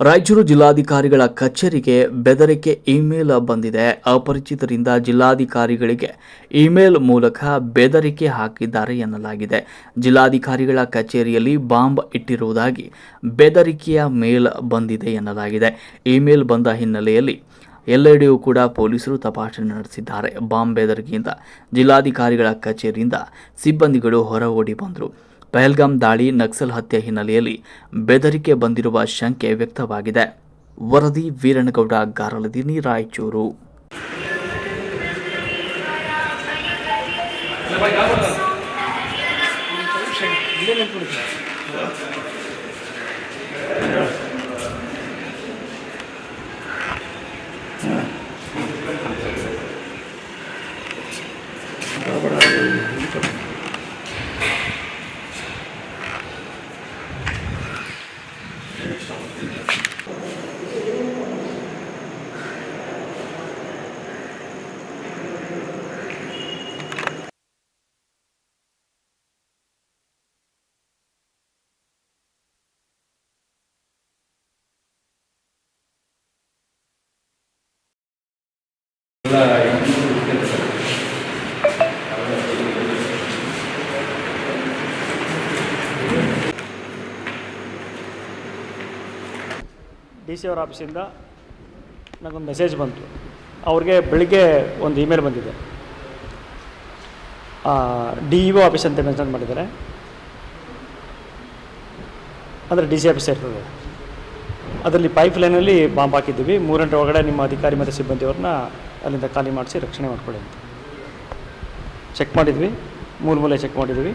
ರಾಯಚೂರು ಜಿಲ್ಲಾಧಿಕಾರಿಗಳ ಕಚೇರಿಗೆ ಬೆದರಿಕೆ ಇಮೇಲ್ ಬಂದಿದೆ. ಅಪರಿಚಿತರಿಂದ ಜಿಲ್ಲಾಧಿಕಾರಿಗಳಿಗೆ ಇಮೇಲ್ ಮೂಲಕ ಬೆದರಿಕೆ ಹಾಕಿದ್ದಾರೆ ಎನ್ನಲಾಗಿದೆ. ಜಿಲ್ಲಾಧಿಕಾರಿಗಳ ಕಚೇರಿಯಲ್ಲಿ ಬಾಂಬ್ ಇಟ್ಟಿರುವುದಾಗಿ ಬೆದರಿಕೆಯ ಮೇಲ್ ಬಂದಿದೆ ಎನ್ನಲಾಗಿದೆ. ಇಮೇಲ್ ಬಂದ ಹಿನ್ನೆಲೆಯಲ್ಲಿ ಎಲ್ಲೆಡೆಯೂ ಕೂಡ ಪೊಲೀಸರು ತಪಾಸಣೆ ನಡೆಸಿದ್ದಾರೆ. ಬಾಂಬ್ ಬೆದರಿಕೆಯಿಂದ ಜಿಲ್ಲಾಧಿಕಾರಿಗಳ ಕಚೇರಿಯಿಂದ ಸಿಬ್ಬಂದಿಗಳು ಹೊರ ಓಡಿ ಬಂದರು. ಪಹಲ್ಗಾಮ್ ದಾಳಿ ನಕ್ಸಲ್ ಹತ್ಯೆ ಹಿನ್ನೆಲೆಯಲ್ಲಿ ಬೆದರಿಕೆ ಬಂದಿರುವ ಶಂಕೆ ವ್ಯಕ್ತವಾಗಿದೆ. ವರದಿ ವೀರನಗೌಡ ಗಾರಲದಿನಿ ರಾಯಚೂರು. ಡಿ ಸಿ ಅವರ ಆಫೀಸಿಂದ ನನಗೊಂದು ಮೆಸೇಜ್ ಬಂತು. ಅವ್ರಿಗೆ ಬೆಳಿಗ್ಗೆ ಒಂದು ಇಮೇಲ್ ಬಂದಿದೆ. ಡಿ ಇ ಒ ಆಫೀಸ್ ಅಂತ ಮೆನ್ಷನ್ ಮಾಡಿದ್ದಾರೆ. ಅಂದರೆ ಡಿ ಸಿ ಆಫೀಸ್ ಇರ್ತದೆ. ಅದರಲ್ಲಿ ಪೈಪ್ ಲೈನಲ್ಲಿ ಬಾಂಬ್ ಹಾಕಿದ್ದೀವಿ. ಮೂರು ಗಂಟೆ ಒಳಗಡೆ ನಿಮ್ಮ ಅಧಿಕಾರಿ ಮತ್ತು ಸಿಬ್ಬಂದಿಯವ್ರನ್ನ ಅಲ್ಲಿಂದ ಖಾಲಿ ಮಾಡಿಸಿ ರಕ್ಷಣೆ ಮಾಡ್ಕೊಳ್ಳಿ ಅಂತ. ಚೆಕ್ ಮಾಡಿದ್ವಿ. ಮೂರು ಮೂಲೆ ಚೆಕ್ ಮಾಡಿದ್ವಿ.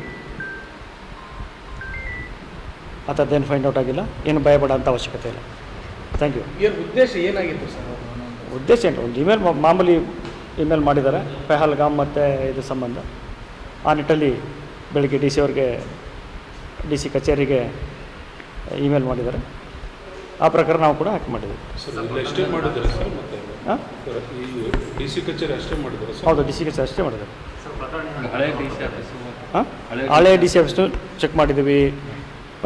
ಆ ಫೈಂಡ್ ಔಟ್ ಆಗಿಲ್ಲ. ಏನು ಭಯಪಡೋ ಅಂತ ಅವಶ್ಯಕತೆ ಇಲ್ಲ. ಥ್ಯಾಂಕ್ ಯು ಏನು ಉದ್ದೇಶ ಏನಾಗಿತ್ತು ಸರ್? ಉದ್ದೇಶ ಏನು? ಒಂದು ಇಮೇಲ್ ಮಾಮೂಲಿ ಇಮೇಲ್ ಮಾಡಿದ್ದಾರೆ. ಪೆಹಲ್ಗಾಮ್ ಮತ್ತು ಇದು ಸಂಬಂಧ. ಆ ನಿಟ್ಟಲ್ಲಿ ಬೆಳಗ್ಗೆ ಡಿ ಸಿ ಅವ್ರಿಗೆ ಡಿ ಸಿ ಕಚೇರಿಗೆ ಇಮೇಲ್ ಮಾಡಿದ್ದಾರೆ. ಆ ಪ್ರಕಾರ ನಾವು ಕೂಡ ಆ್ಯಕ್ಟ್ ಮಾಡಿದ್ದೀವಿ ಅಷ್ಟೇ ಸರ್ ಮತ್ತೆ? ಹಾಂ ಡಿ ಸಿ ಕಚೇರಿ ಅಷ್ಟೇ ಮಾಡಿದ್ರೆ ಸರ್? ಹೌದು ಡಿ ಸಿ ಕಚೇರಿ ಅಷ್ಟೇ ಮಾಡಿದ್ದಾರೆ. ಹಳೆ ಡಿ ಸಿ ಆಫೀಸ್ ಹಳೆ ಡಿ ಸಿ ಆಫೀಸ್ನು ಚೆಕ್ ಮಾಡಿದ್ದೀವಿ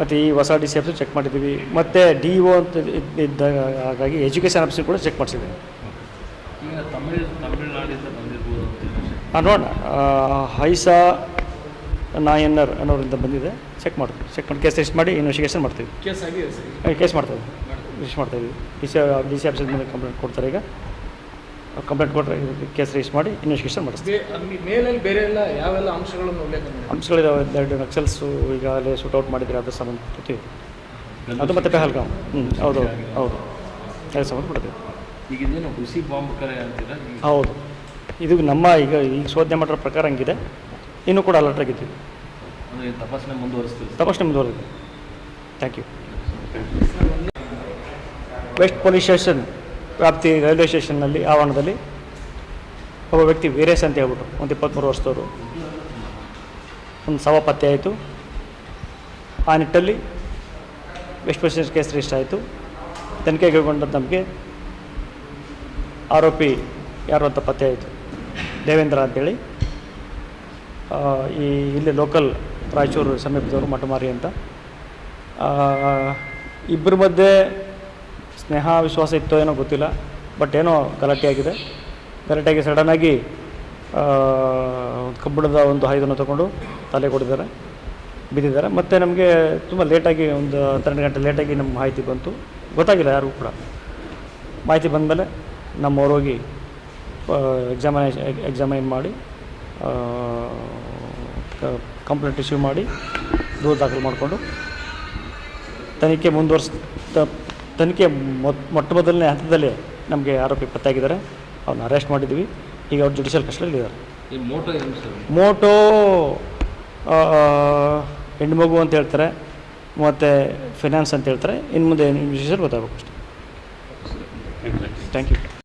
ಮತ್ತು ಈ ಹೊಸ ಡಿ ಸಿ ಆಫೀಸು ಚೆಕ್ ಮಾಡಿದ್ದೀವಿ. ಮತ್ತು ಡಿ ಒ ಅಂತ ಇದ್- ಇದ್ದ ಹಾಗಾಗಿ ಎಜುಕೇಷನ್ ಆಫೀಸು ಕೂಡ ಚೆಕ್ ಮಾಡಿಸಿದ್ದೀವಿ. ನೋಡೋಣ. ಹೈಸಾ ನಾಯನ್ನರ್ ಅನ್ನೋರಿಂದ ಬಂದಿದೆ. ಚೆಕ್ ಮಾಡ್ತೀವಿ ಚೆಕ್ ಮಾಡಿ ಕೇಸ್ ರೆಸ್ಟ್ ಮಾಡಿ ಇನ್ವೆಸ್ಟಿಗೇಷನ್ ಮಾಡ್ತೀವಿ. ಕೇಸ್ ಮಾಡ್ತೀವಿ. ರಿಜಿಸ್ಟರ್ ಮಾಡ್ತಾಯಿದ್ವಿ ಡಿ ಸಿ ಡಿ ಸಿ ಆಫೀಸಿಂದ ಮೇಲೆ ಕಂಪ್ಲೇಂಟ್ ಕೊಡ್ತಾರೆ ಈಗ. ಕಂಪ್ಲೇಂಟ್ ಕೊಟ್ಟರೆ ಕೇಸ್ ರಿಜಿಸ್ಟರ್ ಮಾಡಿ ಇನ್ವೆಸ್ಟಿಗೇಷನ್ ಮಾಡಿಸ್ತೀವಿ. ಮೇಲಲ್ಲಿ ಬೇರೆ ಎಲ್ಲ ಯಾವೆಲ್ಲ ಅಂಶಗಳನ್ನು ಅಂಶಗಳಿದಾವೆ ಎರಡು ನಕ್ಸಲ್ಸು ಈಗಾಗಲೇ ಔಟ್ ಮಾಡಿದರೆ ಅದ್ರ ಸಂಬಂಧ ಅದು ಮತ್ತೆ ಪೆಹಲ್ಗಾಮ್. ಹ್ಞೂ ಹೌದು ಹೌದು. ಅದಕ್ಕೆ ಈಗ ಇದೇನು ಹುಸಿ ಬಾಂಬ್ ಕರೆ ಅಂತೀರಾ? ಹೌದು. ಇದು ನಮ್ಮ ಈಗ ಈಗ ಶೋಧನೆ ಮಾಡಿರೋ ಪ್ರಕಾರ ಹಂಗಿದೆ. ಇನ್ನೂ ಕೂಡ ಅಲರ್ಟ್ ಆಗಿದ್ದೀವಿ. ಅಂದರೆ ತಪಾಸಣೆ ಮುಂದುವರಿಸ್ತೀವಿ. ತಪಾಸಣೆ ಮುಂದುವರೆದಿದೆ. Thank you west police station ವ್ಯಾಪ್ತಿ ರೈಲ್ವೆ ಸ್ಟೇಷನ್ನಲ್ಲಿ ಆವರಣದಲ್ಲಿ ಒಬ್ಬ ವ್ಯಕ್ತಿ ವೀರೇಶ್ ಅಂತ ಹೇಳ್ಬಿಟ್ಟು ಒಂದು ಇಪ್ಪತ್ತ್ಮೂರು ವರ್ಷದವರು. ಒಂದು ಶವ ಪತ್ತೆ ಆಯಿತು. ಆ ನಿಟ್ಟಲ್ಲಿ ವೆಸ್ಟ್ ಪೊಲೀಸ್ ಕೇಸ್ ರಿಜಿಸ್ಟರ್ ಆಯಿತು. ತನಿಖೆಗೆ ಕೈಗೊಂಡದ್ದು ನಮಗೆ ಆರೋಪಿ ಯಾರು ಅಂತ ಪತ್ತೆ ಆಯಿತು. ದೇವೇಂದ್ರ ಅಂತೇಳಿ. ಈ ಇಲ್ಲಿ ಲೋಕಲ್ ರಾಯಚೂರು ಸಮೀಪದವರು ಮಠಮಾರಿ ಅಂತ. ಇಬ್ಬರ ಮಧ್ಯೆ ಸ್ನೇಹ ವಿಶ್ವಾಸ ಇತ್ತೋ ಏನೋ ಗೊತ್ತಿಲ್ಲ ಬಟ್ ಏನೋ ಗಲಾಟೆ ಆಗಿದೆ ಗಲಾಟೆಯಾಗಿ ಸಡನ್ನಾಗಿ ಕಬ್ಬಿಣದ ಒಂದು ಆಯುಧನ ತಗೊಂಡು ತಲೆ ಕೊಡಿದ್ದಾರೆ ಬಿದ್ದಿದ್ದಾರೆ. ಮತ್ತು ನಮಗೆ ತುಂಬ ಲೇಟಾಗಿ ಒಂದು ಹತ್ತೆರಡು ಗಂಟೆ ಲೇಟಾಗಿ ನಮ್ಮ ಮಾಹಿತಿ ಬಂತು. ಗೊತ್ತಾಗಿಲ್ಲ ಯಾರಿಗೂ ಕೂಡ. ಮಾಹಿತಿ ಬಂದಮೇಲೆ ನಮ್ಮವ್ರು ಹೋಗಿ ಎಕ್ಸಾಮಿನೇಷನ್ ಎಕ್ಸಾಮೈನ್ ಮಾಡಿ ಕಂಪ್ಲೇಂಟ್ ಇಶ್ಯೂ ಮಾಡಿ ದೂರು ದಾಖಲು ಮಾಡಿಕೊಂಡು, ತನಿಖೆ ಮುಂದುವರ್ಸ್ ತನಿಖೆ ಮೊಟ್ಟ ಮೊದಲನೇ ಹಂತದಲ್ಲಿ ನಮಗೆ ಆರೋಪಿ ಪತ್ತೆಯಾಗಿದ್ದಾರೆ. ಅವ್ರನ್ನ ಅರೆಸ್ಟ್ ಮಾಡಿದ್ವಿ. ಈಗ ಅವ್ರು ಜುಡಿಷಿಯಲ್ ಕಸ್ಟಡಿಯಲ್ಲಿ ಇದ್ದಾರೆ. ಮೋಟೋ ಹೆಣ್ಣು ಮಗು ಹೆಣ್ಮಗು ಅಂತ ಹೇಳ್ತಾರೆ. ಮತ್ತು ಫಿನಾನ್ಸ್ ಅಂತ ಹೇಳ್ತಾರೆ. ಇನ್ನು ಮುಂದೆ ಇನ್ವೆಸ್ಟಿಗೇಷನ್ ಗೊತ್ತಾಗಬೇಕು ಅಷ್ಟೇ. Thank you